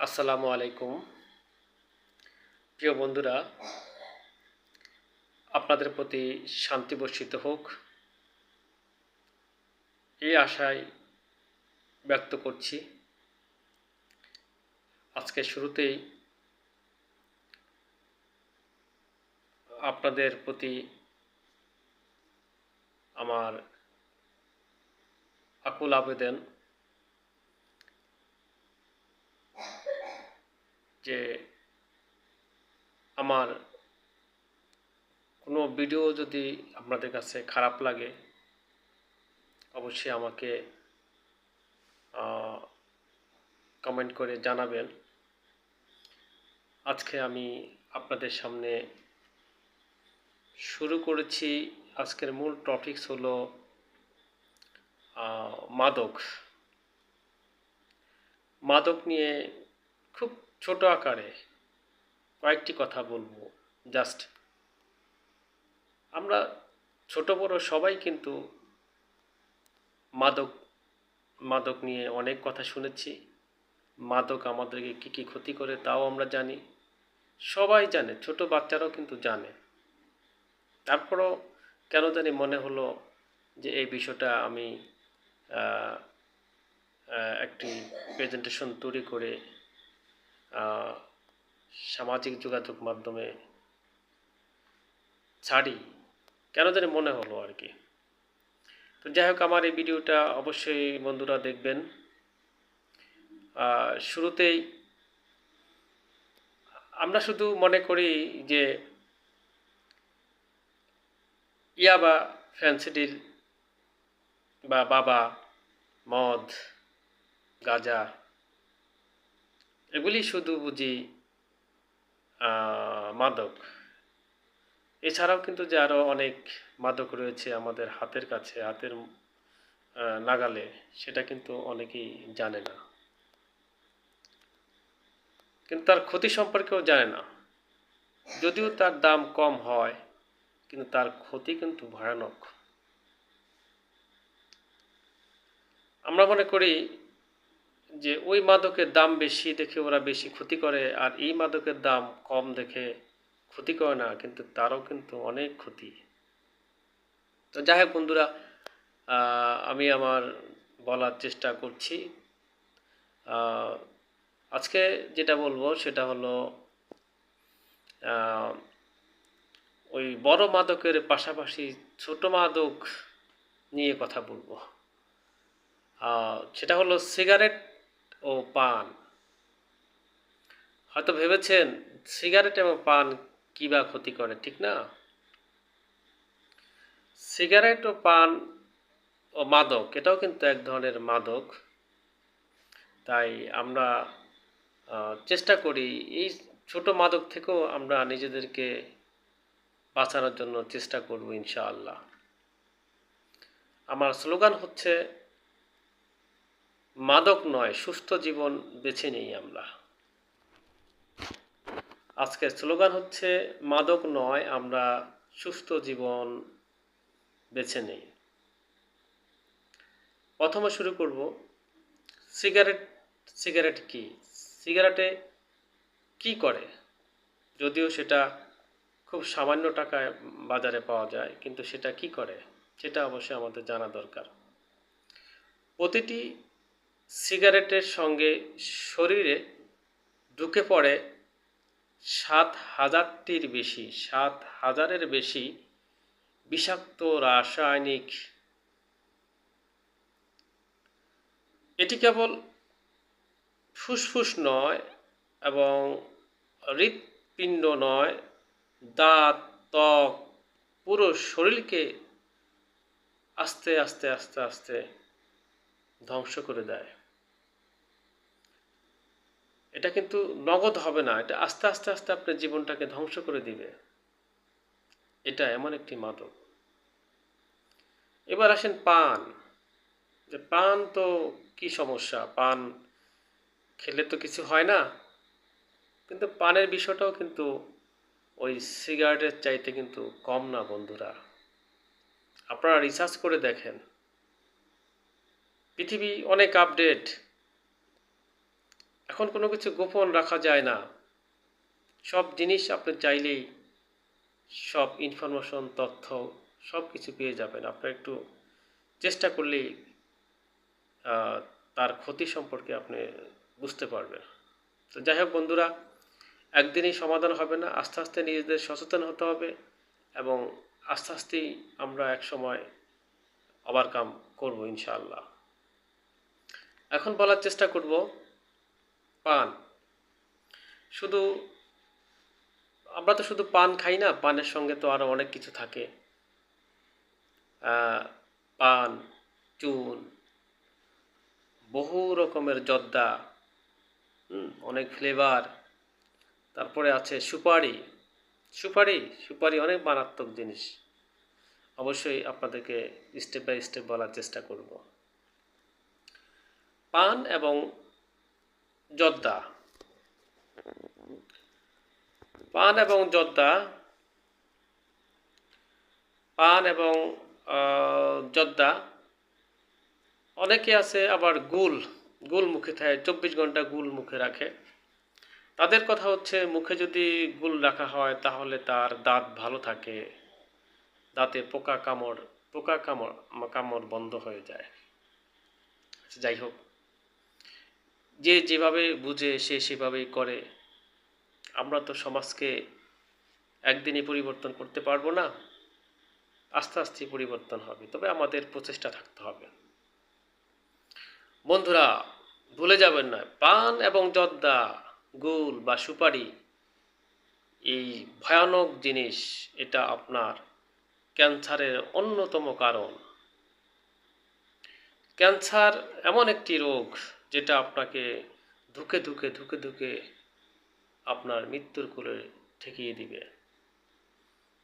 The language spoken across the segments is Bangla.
আসসালামু আলাইকুম। প্রিয় বন্ধুরা, আপনাদের প্রতি শান্তি বর্ষিত হোক। এই আশায় ব্যক্ত করছি। আজকে শুরুতেই আপনাদের প্রতি আমার আকুল আবেদন যে আমার কোনো ভিডিও যদি আপনাদের কাছে খারাপ লাগে, অবশ্যই আমাকে কমেন্ট করে জানাবেন। আজকে আমি আপনাদের সামনে শুরু করেছি। আজকের মূল টপিকস হলো মাদক। মাদক নিয়ে খুব ছোট আকারে কয়েকটি কথা বলব জাস্ট আমরা ছোট বড় সবাই কিন্তু মাদক মাদক নিয়ে অনেক কথা শুনেছি। মাদক আমাদেরকে কী কী ক্ষতি করে তাও আমরা জানি। সবাই জানে, ছোট বাচ্চারাও কিন্তু জানে। তারপরও কেন জানি মনে হলো যে এই বিষয়টা আমি একটি প্রেজেন্টেশন তৈরি করে সামাজিক যোগাযোগ মাধ্যমে ছাড়ি। কেন জানি মনে হলো আর কি। তো যাই হোক, আমার এই ভিডিওটা অবশ্যই বন্ধুরা দেখবেন। শুরুতেই আমরা শুধু মনে করি যে ইয়াবা ফ্যান্সিডিল বা বাবা, মদ, গাঁজা এগুলি শুধু বুঝি মাদক। এছাড়াও কিন্তু যে আরও অনেক মাদক রয়েছে আমাদের হাতের কাছে, হাতের নাগালে, সেটা কিন্তু অনেকেই জানে না। কিন্তু তার ক্ষতি সম্পর্কেও জানে না। যদিও তার দাম কম হয়, কিন্তু তার ক্ষতি কিন্তু ভয়ানক। আমরা মনে করি যে ওই মাদকের দাম বেশি দেখে ওরা বেশি ক্ষতি করে, আর এই মাদকের দাম কম দেখে ক্ষতি করে না, কিন্তু তারও কিন্তু অনেক ক্ষতি। তো যাই হোক বন্ধুরা আমি আমার বলার চেষ্টা করছি। আজকে যেটা বলব সেটা হলো ওই বড় মাদকের পাশাপাশি ছোট মাদক নিয়ে কথা বলব। সেটা হলো সিগারেট ও পান। হয়তো ভেবেছেন সিগারেট এবং পান কী বা ক্ষতি করে, ঠিক না? সিগারেট ও পান ও মাদক, এটাও কিন্তু এক ধরনের মাদক। তাই আমরা চেষ্টা করি এই ছোট মাদক থেকেও আমরা নিজেদেরকে বাঁচানোর জন্য চেষ্টা করব ইনশাআল্লাহ। আমার স্লোগান হচ্ছে মাদক নয়, সুস্থ জীবন বেছে নেই আমরা। আজকের স্লোগান হচ্ছে, মাদক নয়, আমরা সুস্থ জীবন বেছে নেই। প্রথমে শুরু করব, সিগারেট সিগারেট কি? সিগারেটে কি করে? যদিও সেটা খুব সামান্য টাকায় বাজারে পাওয়া যায়, কিন্তু সেটা কি করে? সেটা অবশ্যই আমাদের জানা দরকার। প্রতিটি সিগারেটের সঙ্গে শরীরে ঢুকে পড়ে সাত হাজারটির বেশি, সাত হাজারের বেশি বিষাক্ত রাসায়নিক। এটি কেবল ফুসফুস নয় এবং হৃৎপিণ্ড নয়, দাঁত, ত্বক, পুরো শরীরকে আস্তে আস্তে আস্তে আস্তে ধ্বংস করে দেয়। এটা কিন্তু নগদ হবে না, এটা আস্তে আস্তে আস্তে আপনার জীবনটাকে ধ্বংস করে দিবে। এটা এমন একটি মাদক। এবার আসেন পান। যে পান তো কি সমস্যা? পান খেলে তো কিছু হয় না। কিন্তু পানের বিষয়টাও কিন্তু ওই সিগারেটের চাইতে কিন্তু কম না বন্ধুরা। আপনারা রিসার্চ করে দেখেন। পৃথিবী অনেক আপডেট এখন কোনো কিছু গোপন রাখা যায় না। সব জিনিস আপনি চাইলেই সব ইনফরমেশন তথ্য সব কিছু পেয়ে যাবেন। আপনার একটু চেষ্টা করলেই তার ক্ষতি সম্পর্কে আপনি বুঝতে পারবেন। তো যাই হোক বন্ধুরা, একদিনই সমাধান হবে না। আস্তে আস্তে নিজেদের সচেতন হতে হবে এবং আস্তে আস্তেই আমরা এক সময় ওভারকাম করব ইনশাআল্লাহ। এখন বলার চেষ্টা করব পান। শুধু আমরা তো শুধু পান খাই না, পানের সঙ্গে তো আরও অনেক কিছু থাকে। পান, চুন, বহু রকমের জর্দা অনেক ফ্লেভার তারপরে আছে সুপারি। সুপারি সুপারি অনেক মারাত্মক জিনিস। অবশ্যই আপনাদেরকে স্টেপ বাই স্টেপ বলার চেষ্টা করব। পান এবং জর্দা পান এবং জর্দা পান এবং জর্দা অনেকে আছে আবার গুল গুল মুখে থাকে চব্বিশ ঘণ্টা গুল মুখে রাখে। তাদের কথা হচ্ছে মুখে যদি গুল রাখা হয় তাহলে তার দাঁত ভালো থাকে। দাঁতে পোকা কামড় পোকা কামড় কামড় বন্ধ হয়ে যায়। আচ্ছা, যাই হোক। যে যেভাবে বুঝে, সে সেভাবেই করে। আমরা তো সমাজকে একদিনই পরিবর্তন করতে পারব না, আস্তে আস্তে পরিবর্তন হবে। তবে আমাদের প্রচেষ্টা থাকতে হবে। বন্ধুরা, ভুলে যাবেন না, পান এবং জর্দা, গুল বা সুপারি, এই ভয়ানক জিনিস, এটা আপনার ক্যান্সারের অন্যতম কারণ। ক্যান্সার এমন একটি রোগ যেটা আপনাকে ধুকে ধুকে ধুকে ধুকে আপনার মৃত্যুর কোলে ঠেকিয়ে দিবে।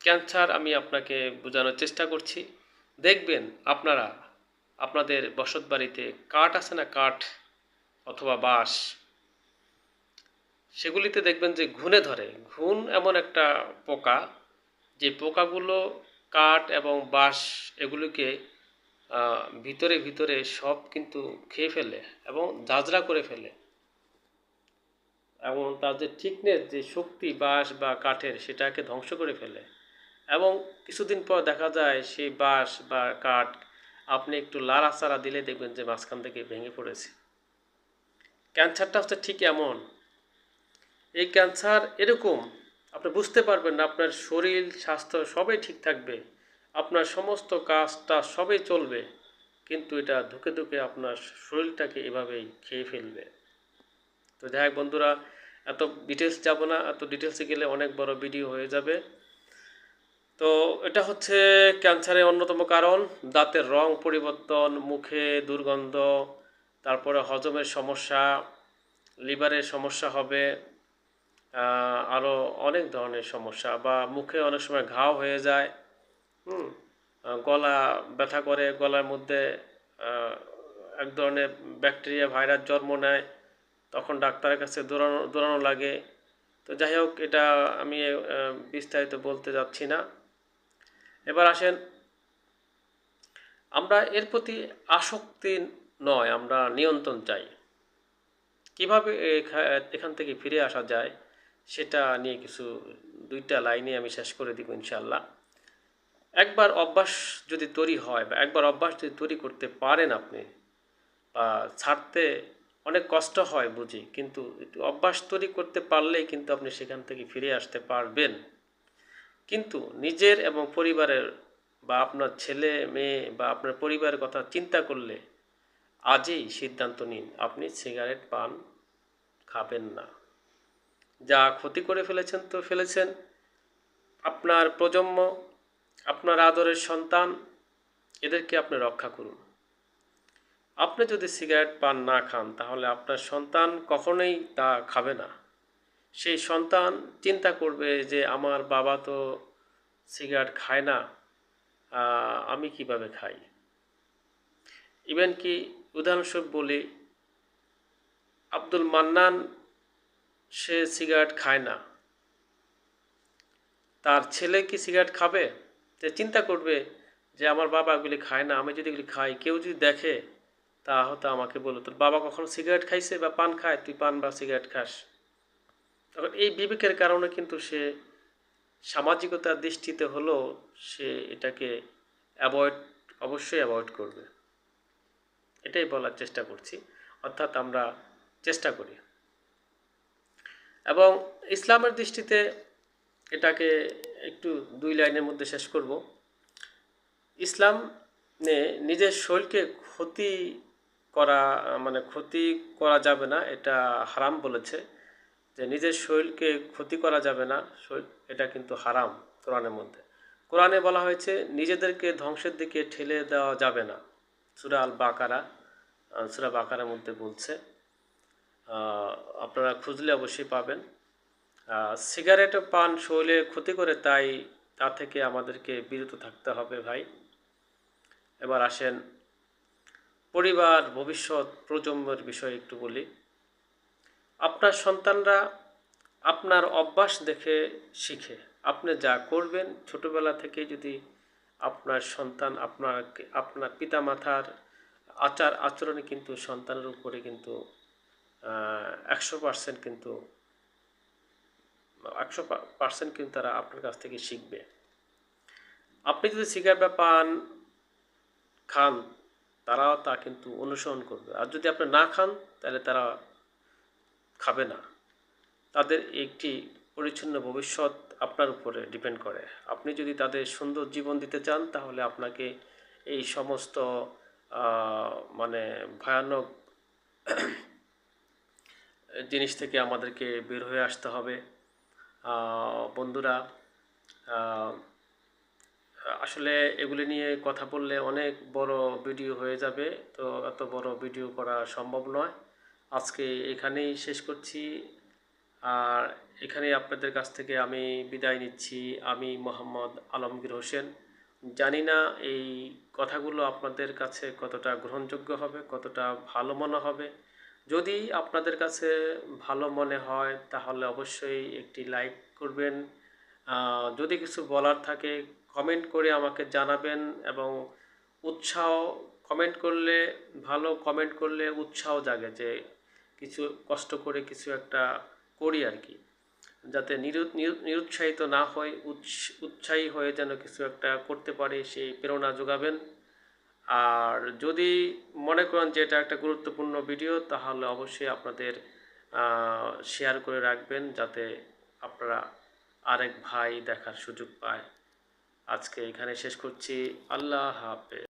ক্যান্সার আমি আপনাকে বোঝানোর চেষ্টা করছি। দেখবেন আপনারা, আপনাদের বসত বাড়িতে কাঠ আছে না কাঠ অথবা বাঁশ, সেগুলিতে দেখবেন যে ঘুনে ধরে। ঘুন এমন একটা পোকা, যে পোকাগুলো কাঠ এবং বাঁশ এগুলিকে ভিতরে ভিতরে সব কিন্তু খেয়ে ফেলে এবং ঝাঁঝরা করে ফেলে। এবং তাদের ঠিকনেস যে শক্তি বাঁশ বা কাঠের, সেটাকে ধ্বংস করে ফেলে। এবং কিছুদিন পর দেখা যায় সেই বাঁশ বা কাঠ আপনি একটু লাড়াচাড়া দিলে দেখবেন যে মাঝখান থেকে ভেঙে পড়েছে। ক্যান্সারটা হচ্ছে ঠিক এমন। এই ক্যান্সার এরকম, আপনি বুঝতে পারবেন না, আপনার শরীর, স্বাস্থ্য সবই ঠিক থাকবে। আপনার সমস্ত কাজটা সবই চলবে, কিন্তু এটা ধুকে ধুকে আপনার শরীরটাকে এভাবেই খেয়ে ফেলবে। তো যাই হোক বন্ধুরা, এত ডিটেলস যাব না, এত ডিটেলসে গেলে অনেক বড় ভিডিও হয়ে যাবে। তো এটা হচ্ছে ক্যান্সারের অন্যতম কারণ, দাঁতের রং পরিবর্তন, মুখে দুর্গন্ধ, তারপরে হজমের সমস্যা, লিভারের সমস্যা হবে আরও অনেক ধরনের সমস্যা বা মুখে অনেক সময় ঘাও হয়ে যায়। হুম গলা ব্যথা করে, গলার মধ্যে এক ধরনের ব্যাকটেরিয়া ভাইরাস জন্ম নেয়, তখন ডাক্তারের কাছে দৌড়ানো দৌড়ানো লাগে। তো যাই হোক, এটা আমি বিস্তারিত বলতে যাচ্ছি না। এবার আসেন, আমরা এর প্রতি আসক্তি নয়, আমরা নিয়ন্ত্রণ চাই। কীভাবে এখান থেকে ফিরে আসা যায়, সেটা নিয়ে কিছু, দুইটা লাইনে আমি শেষ করে দিব ইনশাল্লাহ একবার অভ্যাস যদি তৈরি হয় বা একবার অভ্যাস যদি তৈরি করতে পারেন আপনি, বা ছাড়তে অনেক কষ্ট হয় বুঝি, কিন্তু একটু অভ্যাস তৈরি করতে পারলেই কিন্তু আপনি সেখান থেকে ফিরে আসতে পারবেন। কিন্তু নিজের এবং পরিবারের বা আপনার ছেলে, মেয়ে বা আপনার পরিবারের কথা চিন্তা করলে আজই সিদ্ধান্ত নিন, আপনি সিগারেট পান, খাবেন না। যা ক্ষতি করে ফেলেছেন তো ফেলেছেন। আপনার প্রজন্ম আপনার আদরের সন্তান, এদেরকে আপনি রক্ষা করুন। আপনি যদি সিগারেট পান না খান, তাহলে আপনার সন্তান কখনোই তা খাবে না। সেই সন্তান চিন্তা করবে যে, আমার বাবা তো সিগারেট খায় না আমি কীভাবে খাই? ইভেন কি, উদাহরণস্বরূপ বলি, আব্দুল মান্নান সে সিগারেট খায় না। তার ছেলে কি সিগারেট খাবে? সে চিন্তা করবে যে আমার বাবা এগুলি খায় না, আমি যদি এগুলি খাই, কেউ যদি দেখে তা হয়তো আমাকে বলল তোর বাবা কখনো সিগারেট খাইছে বা পান খায়? তুই পান বা সিগারেট খাস? তখন এই বিবেকের কারণে কিন্তু সে সামাজিকতার দৃষ্টিতে হলেও সে এটাকে অ্যাভয়েড অবশ্যই অ্যাভয়েড করবে। এটাই বলার চেষ্টা করছি, অর্থাৎ আমরা চেষ্টা করি। এবং ইসলামের দৃষ্টিতে এটাকে একটু দুই লাইনের মধ্যে শেষ করব। ইসলাম নিজের শরীরকে ক্ষতি করা মানে ক্ষতি করা যাবে না, এটা হারাম বলেছে। যে নিজের শরীরকে ক্ষতি করা যাবে না, শরীর, এটা কিন্তু হারাম কোরআনের মধ্যে। কোরআনে বলা হয়েছে, নিজেদেরকে ধ্বংসের দিকে ঠেলে দেওয়া যাবে না। সুরা আল বাকারা সুরা বাকারার মধ্যে বলছে। আপনারা খুঁজলে অবশ্যই পাবেন। সিগারেট পান শরীরে ক্ষতি করে, তাই তা থেকে আমাদেরকে বিরত থাকতে হবে ভাই। এবার আসেন পরিবার, ভবিষ্যৎ, প্রজন্মের বিষয়ে একটু বলি। আপনার সন্তানরা আপনার অভ্যাস দেখে শিখে, আপনি যা করবেন, ছোটবেলা থেকে যদি আপনার সন্তান আপনার আপনার পিতামাতার আচার আচরণে কিন্তু সন্তানের উপরে কিন্তু একশো পার্সেন্ট কিন্তু একশো পার্সেন্ট কিন্তু তারা আপনার কাছ থেকে শিখবে। আপনি যদি বা পান খান, তারাও তা কিন্তু অনুসরণ করবে। আর যদি আপনি না খান, তাহলে তারা খাবে না। তাদের একটি পরিচ্ছন্ন ভবিষ্যৎ আপনার উপরে ডিপেন্ড করে। আপনি যদি তাদের সুন্দর জীবন দিতে চান, তাহলে আপনাকে এই সমস্ত মানে ভয়ানক জিনিস থেকে আমাদেরকে বের হয়ে আসতে হবে। বন্ধুরা আসলে এগুলি নিয়ে কথা বললে অনেক বড় ভিডিও হয়ে যাবে। তো এত বড় ভিডিও করা সম্ভব নয়। আজকে এখানেই শেষ করছি। আর এখানে আপনাদের কাছ থেকে আমি বিদায় নিচ্ছি। আমি মোহাম্মদ আলমগীর হোসেন। জানি না এই কথাগুলো আপনাদের কাছে কতটা গ্রহণযোগ্য হবে, কতটা ভালো মনে হবে। যদি আপনাদের কাছে ভালো মনে হয়, তাহলে অবশ্যই একটি লাইক করবেন। যদি কিছু বলার থাকে কমেন্ট করে আমাকে জানাবেন এবং উৎসাহ কমেন্ট করলে, ভালো কমেন্ট করলে উৎসাহ জাগে যে কিছু কষ্ট করে কিছু একটা করি আর কি। যাতে নিরু- নিরু- নিরুৎসাহিত না হয় উৎস- উৎসাহী হয়ে যেন কিছু একটা করতে পারে, সেই প্রেরণা যোগাবেন। আর যদি মনে করেন যে এটা একটা গুরুত্বপূর্ণ ভিডিও, তাহলে অবশ্যই আপনাদের শেয়ার করে রাখবেন যাতে আপনারা আরেক ভাই দেখার সুযোগ পায়। আজকে এখানে শেষ করছি। আল্লাহ হাফেজ।